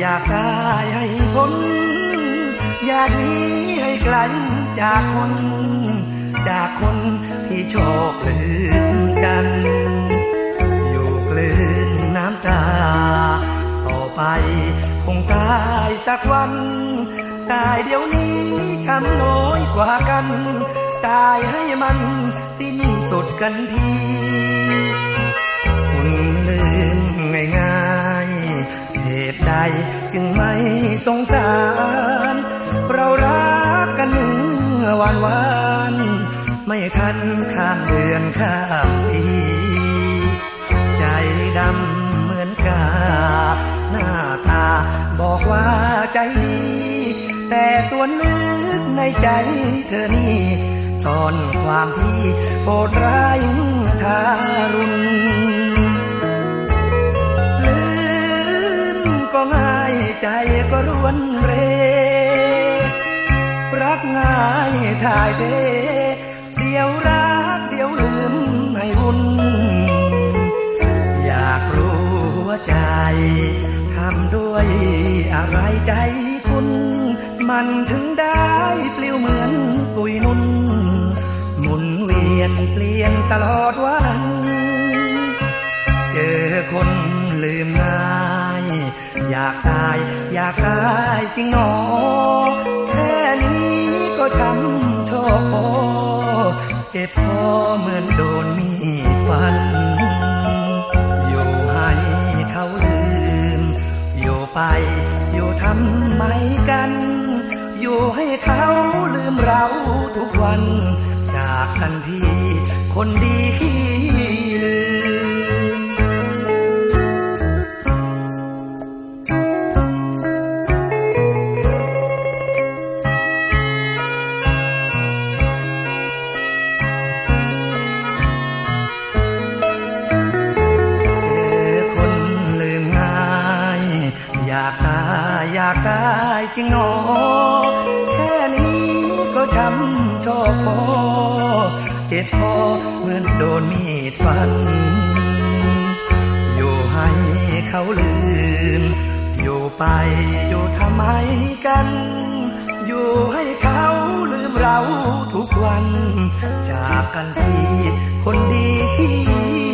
อยากได้ให้พ้นอยากหนีให้ไกลจากคน จากคนที่ชอบคลือนกัน อยู่กลืนน้ำตา ต่อไปคงตายสักวัน ตายเดี๋ยวนี้ช้ำน้อยกว่ากัน ตายให้มันสิ้นสุดกันที จึงไม่สงสาร เรารักกันเมื่อวานวานไม่ทันข้ามเดือนข้ามปีใจดำเหมือนกา หน้าตาบอกว่าใจดี แต่ส่วนลึกในใจเธอนี่ซ่อนความที่โหดร้ายทารุณ ถ่ายเทเดียวรักเดียวลืมให้วุ่น อยากรู้ว่าใจทำด้วยอะไรใจคุณ มันถึงได้ปลิวเหมือนปุยนุ่น หมุนเวียนเปลี่ยนตลอดวัน เจอคนลืมง่ายอยากตาย อยากตายจริงหนอแค่นี้ก็ช้ำ เจ็บพอเหมือนโดนมีดฟัน อยู่ให้เขาลืม อยู่ไป อยู่ทำไมกัน อยู่ให้เขาลืมเราทุกวัน จากกันที่คนดีขี้ายจริงหนอแค่นี้ก็ช้ำโชคพอเจ็บพอเหมือนโดนมีดฟัน อยู่ให้เขาลืม อยู่ไปอยู่ทำไมกัน อยู่ให้เขาลืมเราทุกวัน จากกันที่คนดีที่